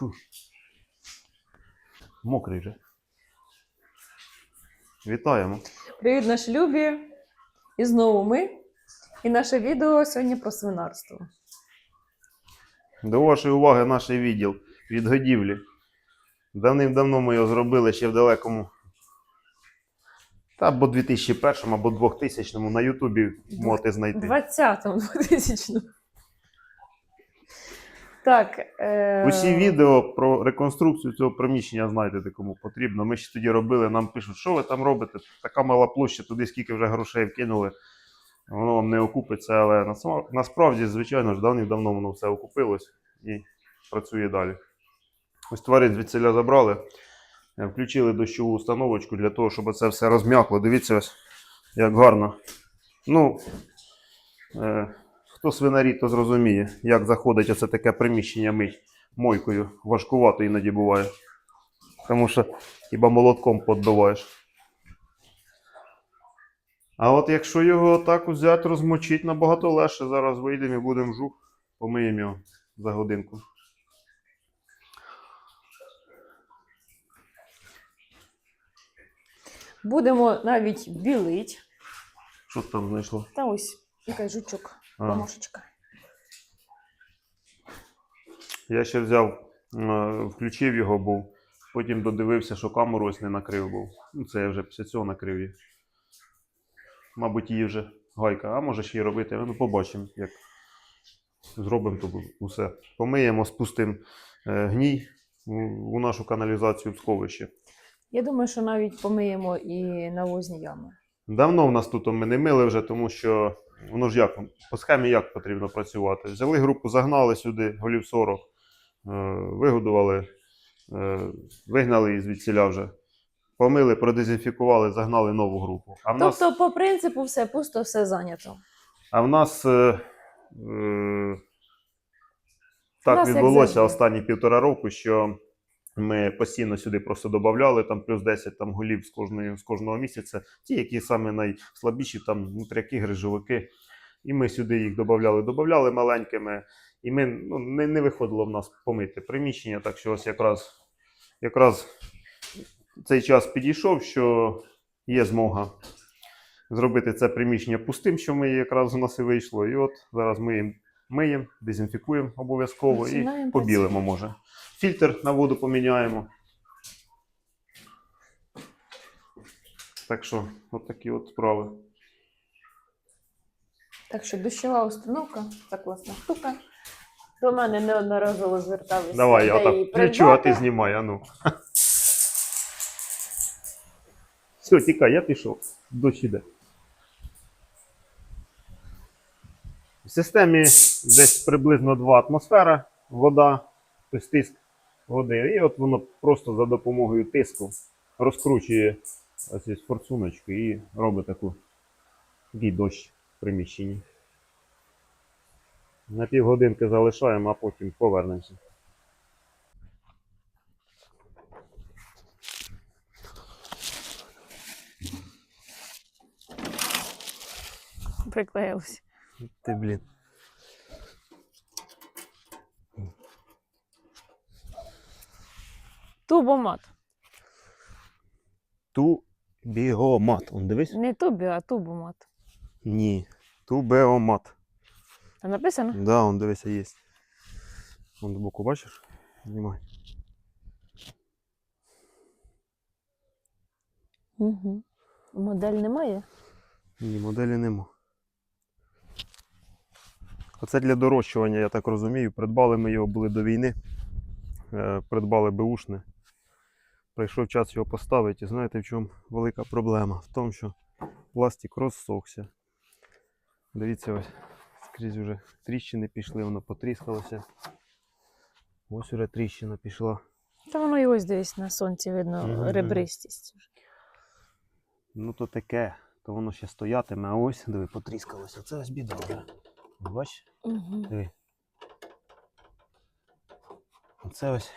Фу. Мокрий вже. Вітаємо. Привіт, наші любі! І знову ми. І наше відео сьогодні про свинарство. До вашої уваги наш відділ від годівлі. Давним-давно ми його зробили ще в далекому. Та або 2001, або 2000 на Ютубі можете знайти. 20-му, 2000 Так. Е... Усі відео про реконструкцію цього приміщення знайдете, кому потрібно. Ми ще тоді робили, нам пишуть, що ви там робите? Така мала площа, туди скільки вже грошей вкинули. Воно вам не окупиться, але насправді, звичайно ж, давним-давно воно все окупилось і працює далі. Ось тварин звідсіля забрали, е, включили дощову установочку для того, щоб це все розм'якло. Дивіться, ось як гарно. Ну, е, хто свинарі, то зрозуміє, як заходить оце таке приміщення мить мойкою. Важкувато іноді буває. Тому що хіба молотком подбиваєш. А от якщо його так взяти, розмочити набагато легше, зараз вийдемо і будемо жух, помиємо його за годинку. Будемо навіть білить. Що там знайшло? Та ось, якась жучок. Помошечка. Я ще взяв, е, включив його був, потім додивився, що камеру ось не накрив був. Ну, це я вже після цього накрив її. Мабуть, її вже гайка, а може ще й робити. Ну, побачимо, як зробимо то усе. Помиємо, спустимо е, гній у, у нашу каналізацію в сховище. Я думаю, що навіть помиємо і навозні ями. Давно в нас тут ми не мили вже, тому що воно ж як по схемі як потрібно працювати. Взяли групу, загнали сюди голів 40, е, вигодували, е, вигнали її звідсіля вже. Помили, продезінфікували, загнали нову групу. А в нас, Тобто, по принципу, все пусто, все зайнято. а в нас е, е, так нас відбулося останні півтора року, що ми постійно сюди просто додавали там плюс 10 там, голів з, кожної, з кожного місяця. Ті, які саме найслабіші, там внутряки, грижовики. І ми сюди їх додавали, додавали маленькими. І ми ну, не, не виходило в нас помити приміщення, так що ось якраз, якраз цей час підійшов, що є змога зробити це приміщення пустим, що ми якраз у нас і вийшло. І от зараз ми їм миємо, дезінфікуємо обов'язково і побілимо може. Фільтр на воду поміняємо. Так що, от такі от справи. Так що дощова установка, це класна штука. До мене неодноразово зверталися. Давай, я так включу, а ти знімай, а ну. Все, тікай, я пішов. Дощ іде. В системі десь приблизно 2 атмосфера, вода, тобто тиск води. І от воно просто за допомогою тиску розкручує ось ці форсуночки і робить таку, такий дощ в приміщенні. На півгодинки залишаємо, а потім повернемося. Приклеїлися. Ти, блін. Тубомат. Тубіомат. Он дивись? Не тубі, а тубомат. Ні. Тубеомат. А написано? Да, он дивися, є. Вон боку бачиш? Знімай. Угу. Модель немає? Ні, моделі нема. Оце для дорощування, я так розумію. Придбали ми його були до війни. Е, Придбали беушне. Прийшов час його поставити. І знаєте, в чому велика проблема? В тому, що пластик розсохся. Дивіться, ось скрізь вже тріщини пішли, воно потріскалося. Ось уже тріщина пішла. Та воно і ось десь на сонці видно Мгм. ребристість. Ну то таке, то воно ще стоятиме, а ось, диви, потріскалося. Це ось біда вже. Бач? Угу. Диви. Оце ось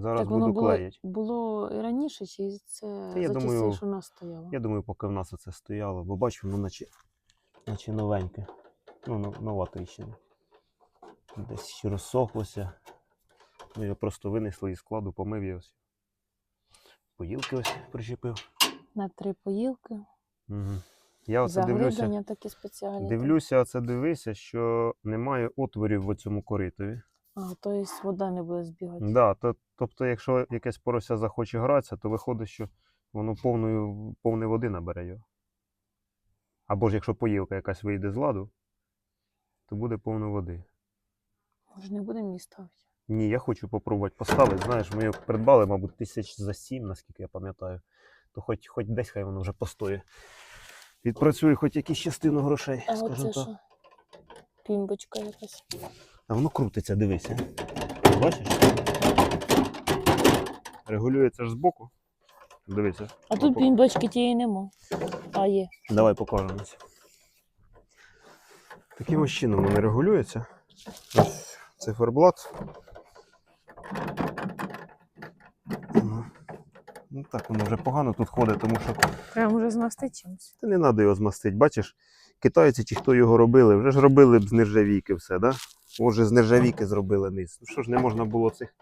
зараз Так воно буду було, клеїти. було і раніше, чи це Та я за думаю, всі, що у нас стояло? Я думаю, поки в нас оце стояло, бо бачу, воно наче, наче новеньке. Ну, но- нова тріщина. Десь ще розсохлося. Ми його просто винесли із складу, помив ось. Поїлки ось причепив. На три поїлки. Угу. Я оце дивлюся. Такі спеціальні. Дивлюся, оце дивися, що немає отворів в цьому коритові. А, тобто вода не буде збігати. Да, то, тобто, якщо якесь порося захоче гратися, то виходить, що воно повною, повної води набере його. Або ж якщо поїлка якась вийде з ладу, то буде повно води. Може, не будемо її ставити. Ні, я хочу попробувати поставити. Знаєш, ми його придбали, мабуть, тисяч за сім, наскільки я пам'ятаю. То хоч, хоч десь хай воно вже постоє. Відпрацює хоч якусь частину грошей, А скажімо оце так. що? Пімбочка якась. А воно крутиться, дивися. Бачиш? Регулюється ж збоку. Дивися. А тут Опа. пімбочки тієї нема. А є. Давай покажемо. Таким ось чином воно регулюється. Ось циферблат. Ну, так, воно вже погано тут ходить, тому що Прям вже змасти чимось. та не треба його змастити. Бачиш, китайці чи хто його робили, вже ж робили б з нержавійки все, да? Отже, з нержавійки зробили низ. Ну що ж не можна було цих.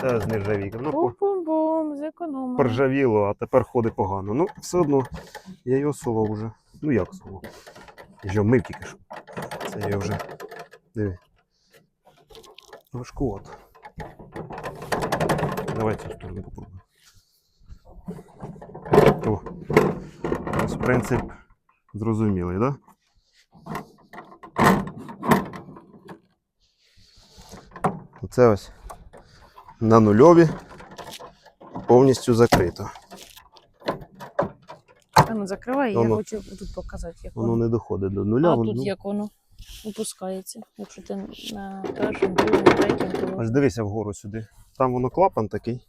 Це з нержавійки. По- Бум-бум-бум, зекономили. поржавіло, а тепер ходить погано. Ну, все одно, я його солов вже. Ну як солов? Я ж його мив тільки що. Це я вже. Диви. Важкувато. Давай цю сторону попробуємо. Ось принцип зрозумілий, так? Да? Оце ось на нульові повністю закрито. А ну закривай, я Воно- хочу тут показати, як Воно воно. не доходить до нуля. А воно, тут ну, як воно опускається. Якщо ти на першому, другому, третьому. Ось дивися вгору сюди. Там воно клапан такий.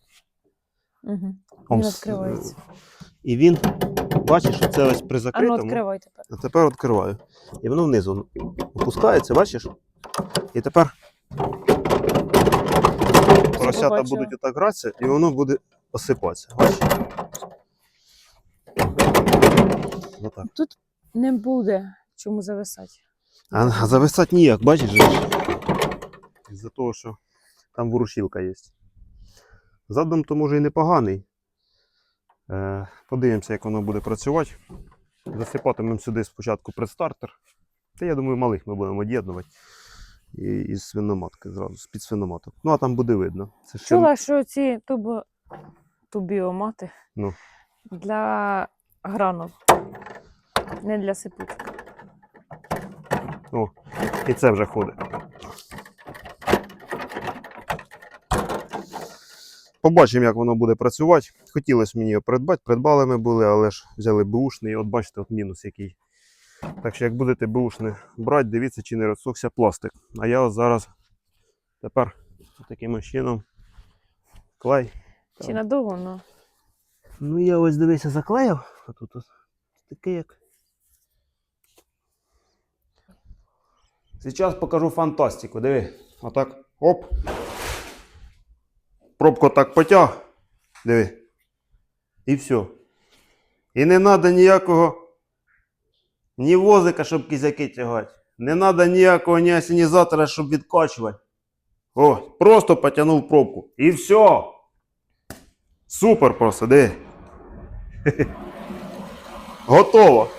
Угу. Він відкривається. І він, бачиш, що це ось при А ну відкривай тепер. А тепер відкриваю. І воно внизу опускається, бачиш? І тепер поросята будуть отак гратися, і воно буде осипатися. Бачиш? Отак. Тут не буде чому зависати. А, зависати ніяк, бачиш? Із-за того, що там ворушілка є. Задум то може і непоганий. Е, подивимося, як воно буде працювати. Засипатимемо сюди спочатку предстартер. Та я думаю, малих ми будемо від'єднувати. І, із свиноматки зразу, з-під свиноматок. Ну, а там буде видно. Це ще... Чула, що ці тубо... тубіомати Ну. для гранул, не для сипучки. О, і це вже ходить. Побачимо, як воно буде працювати. Хотілося мені його придбати. Придбали ми були, але ж взяли бушний. От бачите, от мінус який. Так що, як будете бушне брати, дивіться, чи не розсохся пластик. А я от зараз тепер таким чином клей. Чи надовго, ну. Ну, я ось дивися, заклеїв. А тут ось таке як. Зараз покажу фантастику. Диви. Отак. Оп. Пробку так потяг. Диви. І все. І не треба ніякого ні возика, щоб кізяки тягати. Не треба ніякого ні асенізатора, щоб відкачувати. О, просто потягнув пробку. І все. Супер просто, диви. Готово.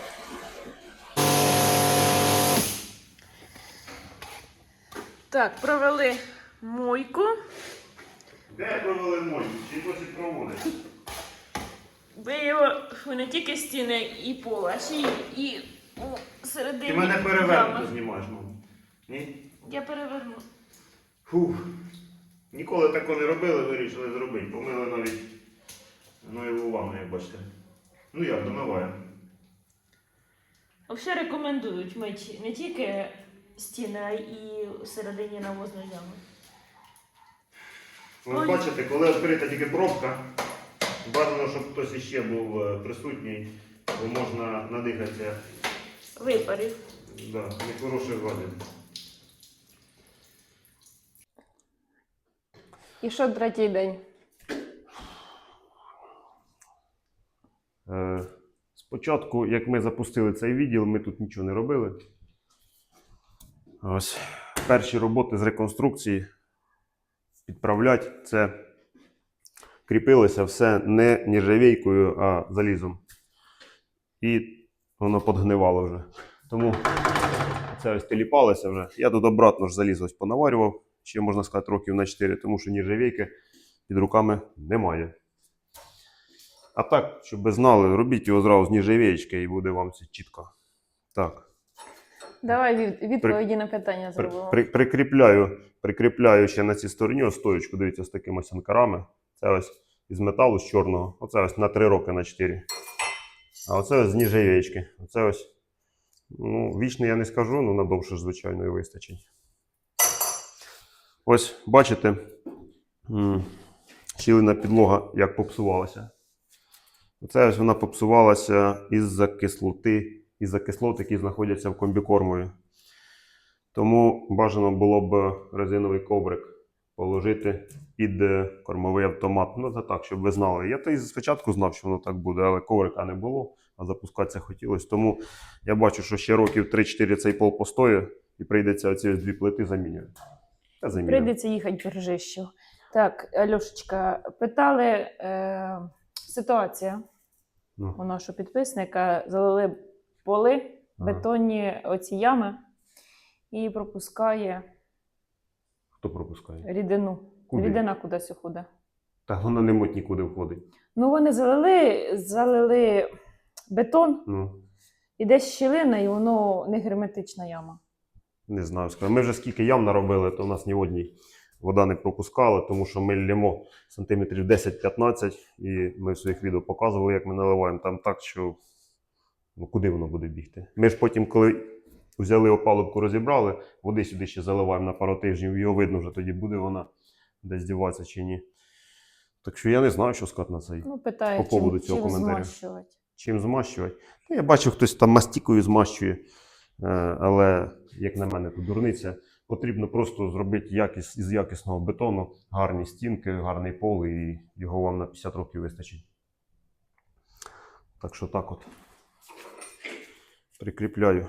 Так, провели мойку. Де провели мой? Чи досі проводить? Виявило, що не тільки стіни і пол, а ще й і у середині. Ти мене перевернуто ями. знімаєш, мам. Ні? Я переверну. Фух. Ніколи такого не робили, вирішили зробити. Помили навіть нову ванну, як бачите. Ну як, домиваємо. Взагалі рекомендують мити не тільки стіни, а й і всередині навозної ями. Ви Ой. бачите, коли відкрита тільки пробка, бажано, щоб хтось іще був е, присутній, бо можна надихатися Випарів. да, нехороших гадів. І що третій день? Е, Спочатку, як ми запустили цей відділ, ми тут нічого не робили. Ось перші роботи з реконструкції. Підправляти. Це кріпилося все не нержавійкою, а залізом. І воно подгнивало вже. Тому це ось теліпалося вже. Я тут обратно ж заліз ось понаварював, ще можна сказати, років на 4, тому що нержавійки під руками немає. А так, щоб ви знали, робіть його зразу з ніжавієчки і буде вам все чітко. Так. Давай від- відповіді на питання При, зробимо. при, прикріпляю, прикріпляю ще на цій стороні ось дивіться, з такими ось. Це ось із металу, з чорного. Оце ось на 3 роки на 4. А оце ось з ніжавієчки. Оце ось. Ну, вічний я не скажу, ну надовше ж, звичайно, і вистачить. Ось, бачите, м, щілина підлога як попсувалася. Оце ось вона попсувалася із-за кислоти, із-за кислот, які знаходяться в комбікормові. Тому бажано було б резиновий коврик положити під е, кормовий автомат. Ну, це так, щоб ви знали. Я то і спочатку знав, що воно так буде, але коврика не було, а запускатися хотілося. Тому я бачу, що ще років 3-4 цей пол постоє і прийдеться оці дві плити замінювати. Прийдеться їхати в Ржищів. Так, Альошечка, питали е, ситуація Ну, у нашого підписника. Залили поли, бетонні оці ями і пропускає Хто пропускає? рідину. Куди? Рідина кудись уходить. Та вона не муть нікуди входить. Ну, вони залили, залили бетон, Ну, і десь щілина, і воно не герметична яма. не знаю. скажу. Ми вже скільки ям наробили, то в нас ні в одній вода не пропускала, тому що ми лємо сантиметрів 10-15, і ми в своїх відео показували, як ми наливаємо там так, що ну, куди воно буде бігти. Ми ж потім, коли взяли опалубку, розібрали, води сюди ще заливаємо на пару тижнів, його видно вже тоді буде вона десь діватися чи ні. Так що я не знаю, що сказати на цей. Ну, питає, По поводу чим, цього чим коментаря. змащувати. Чим змащувати? Ну, я бачу, хтось там мастікою змащує, е, але, як на мене, то дурниця. Потрібно просто зробити якість, із якісного бетону, гарні стінки, гарний пол, і його вам на 50 років вистачить. Так що так от. Прикріпляю.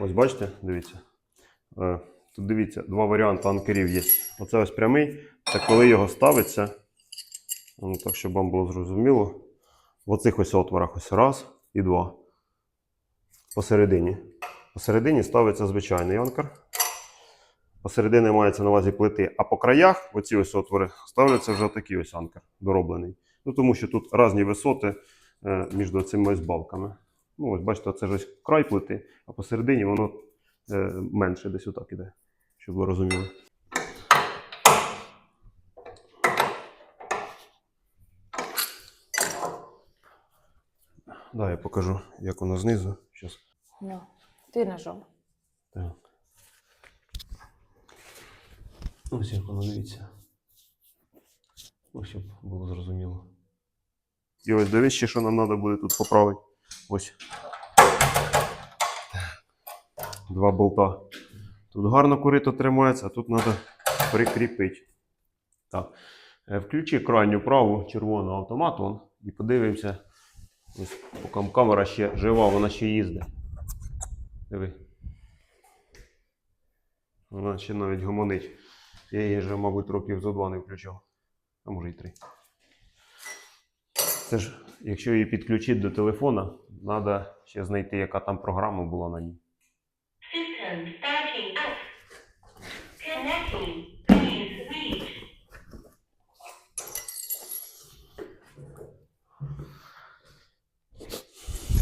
Ось бачите, дивіться. Е, Тут дивіться, два варіанти анкерів є. Оце ось прямий, це коли його ставиться. Ну, так, щоб вам було зрозуміло. В оцих ось отворах ось раз і два. Посередині. Посередині ставиться звичайний анкер. Посередині мається на увазі плити, а по краях, оці ось отвори, ставляться вже такий ось анкер дороблений. Ну, тому що тут різні висоти е, між цими ось балками. Ну, ось бачите, це ж ось край плити, а посередині воно е, менше десь отак іде, щоб ви розуміли. Да, я покажу, як воно знизу. Щас. Ну, ти нажав. Так. Ось як воно дивіться. Ось щоб було зрозуміло. І ось дивись що нам треба буде тут поправити. Ось. Два болта. Тут гарно курито тримається, а тут треба прикріпити. Так. Е, Включи крайню праву червону автомат вон, і подивимося. Ось поки камера ще жива, вона ще їздить. Диви. Вона ще навіть гомонить. Я її вже, мабуть, років за два не включав. А може й три. Це ж, якщо її підключити до телефона, треба ще знайти, яка там програма була на ній.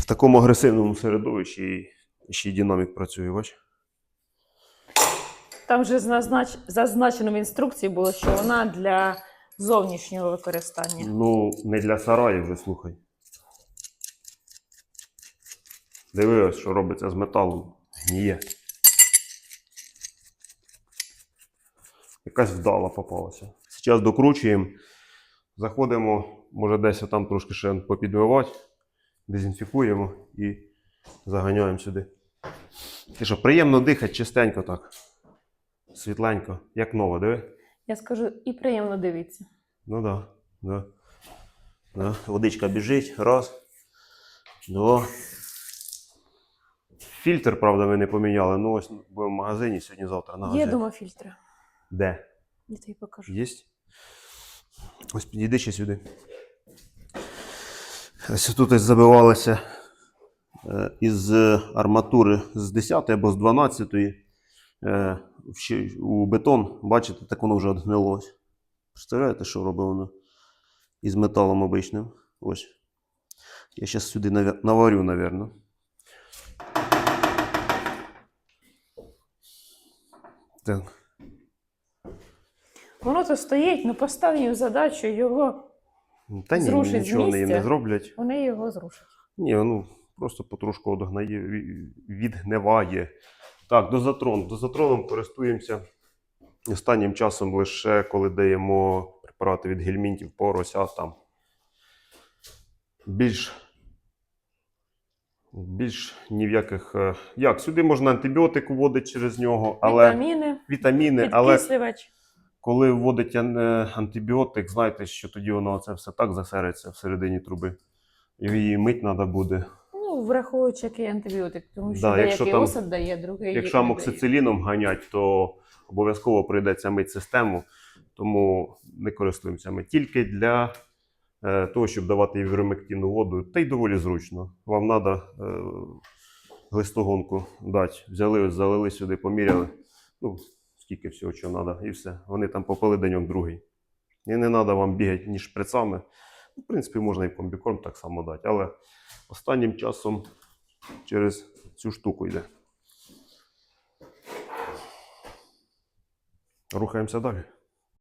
В такому агресивному середовищі ще й динамік працює, бач? Там вже зазнач... зазначено в інструкції було, що вона для зовнішнього використання. Ну, не для сараїв вже слухай. Диви, ось, що робиться з металом. Гніє. Якась вдала попалася. Зараз докручуємо. Заходимо, може десь там трошки ще попідмивати, дезінфікуємо і заганяємо сюди. Ти що, приємно дихати чистенько так. Світленько, як нове, диви. Я скажу, і приємно дивитися. Ну да, да. да. Водичка біжить. Раз. Два. Фільтр, правда, ми не поміняли. Ну ось будемо в магазині сьогодні-завтра на Є дома фільтри. Де? Я тобі покажу. Є? Ось підійди ще сюди. Ось тут ось забивалося е, із арматури з 10 або з 12 е, в ще- у бетон. Бачите, так воно вже одгнилось. Представляєте, що робить воно із металом обичним? Ось. Я зараз сюди наварю, напевно. Так. Воно то стоїть, ну постав їм задачу його, Та ні, Зрушить нічого вони їм не зроблять. вони його зрушать. Ні, ну просто потрошку одгнає, відгниває. Так, дозатрон. Дозатроном користуємося останнім часом лише коли даємо препарати від гельмінтів, порося там. Більш. Більш ні в яких. е, Як? Сюди можна антибіотик вводити через нього, але Вітаміни, вітаміни, але коли вводить е, антибіотик, знаєте, що тоді воно це все так засериться всередині труби. І її мить треба буде. Ну, враховуючи який антибіотик, тому що Да, деякий якщо там- осад дає, другий Якщо не дає. амоксициліном ганять, то обов'язково прийдеться мити систему, тому не користуємося ми тільки для е, того, щоб давати івромектинну воду, та й доволі зручно. Вам треба е, глистогонку дати. Взяли, ось, залили сюди, поміряли. Ну, скільки всього, що треба, і все. Вони там попили деньок другий. І не треба вам бігати ні шприцами. Ну, В принципі, можна і комбікорм так само дати, але останнім часом через цю штуку йде. Рухаємося далі.